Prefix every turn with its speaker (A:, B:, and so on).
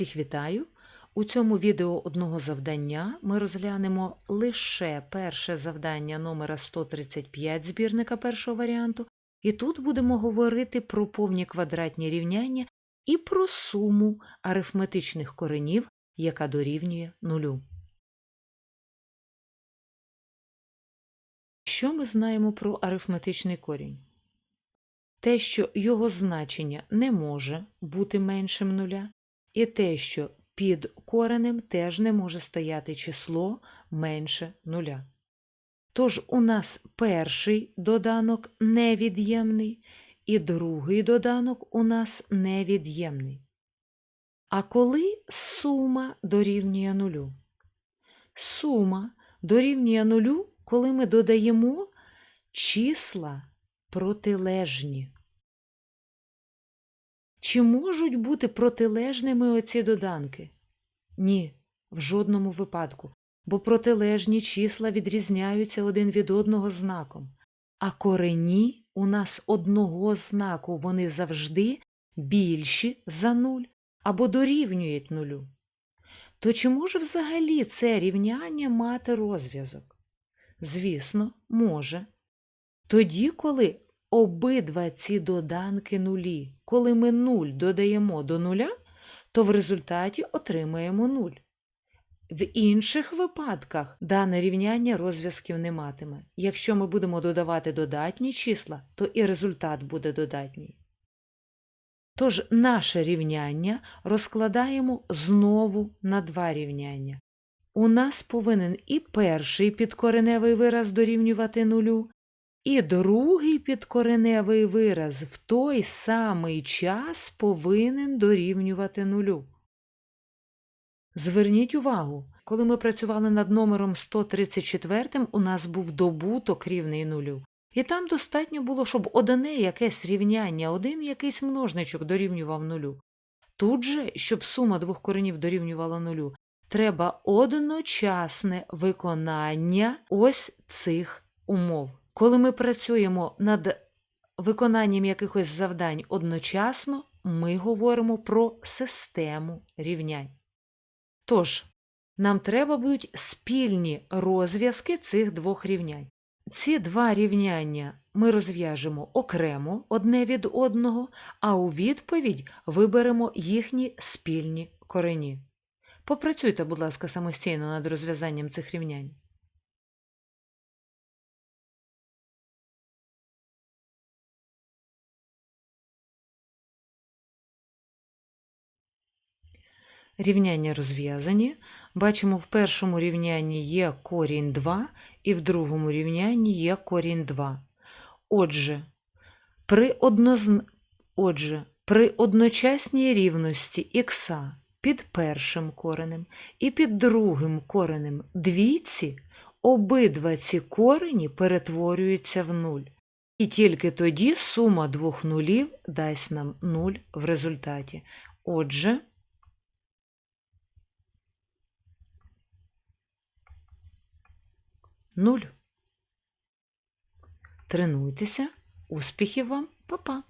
A: Всіх вітаю! У цьому відео одного завдання ми розглянемо лише перше завдання номера 135 збірника першого варіанту, і тут будемо говорити про повні квадратні рівняння і про суму арифметичних коренів, яка дорівнює нулю. Що ми знаємо про арифметичний корінь? Те, що його значення не може бути меншим нуля, і те, що під коренем теж не може стояти число менше нуля. Тож у нас перший доданок невід'ємний, і другий доданок у нас невід'ємний. А коли сума дорівнює нулю? Сума дорівнює нулю, коли ми додаємо числа протилежні. Чи можуть бути протилежними оці доданки? Ні, в жодному випадку, бо протилежні числа відрізняються один від одного знаком, а корені у нас одного знаку вони завжди більші за нуль або дорівнюють нулю. То чи може взагалі це рівняння мати розв'язок? Звісно, може. Тоді, коли обидва ці доданки нулі, коли ми нуль додаємо до нуля, то в результаті отримаємо нуль. В інших випадках дане рівняння розв'язків не матиме. Якщо ми будемо додавати додатні числа, то і результат буде додатній. Тож наше рівняння розкладаємо знову на два рівняння. У нас повинен і перший підкореневий вираз дорівнювати нулю, і другий підкореневий вираз в той самий час повинен дорівнювати нулю. Зверніть увагу, коли ми працювали над номером 134, у нас був добуток рівний нулю. І там достатньо було, щоб одне якесь рівняння, один якийсь множничок дорівнював нулю. Тут же, щоб сума двох коренів дорівнювала нулю, треба одночасне виконання ось цих умов. Коли ми працюємо над виконанням якихось завдань одночасно, ми говоримо про систему рівнянь. Тож, нам треба будуть спільні розв'язки цих двох рівнянь. Ці два рівняння ми розв'яжемо окремо одне від одного, а у відповідь виберемо їхні спільні корені. Попрацюйте, будь ласка, самостійно над розв'язанням цих рівнянь. Рівняння розв'язані. Бачимо, в першому рівнянні є корінь 2, і в другому рівнянні є корінь 2. Отже, при, однозн... Отже, при одночасній рівності х під першим коренем і під другим коренем двійці обидва ці корені перетворюються в нуль. І тільки тоді сума двох нулів дасть нам 0 в результаті. Отже, Нуль. Тренуйтеся. Успіхів вам, Па-па!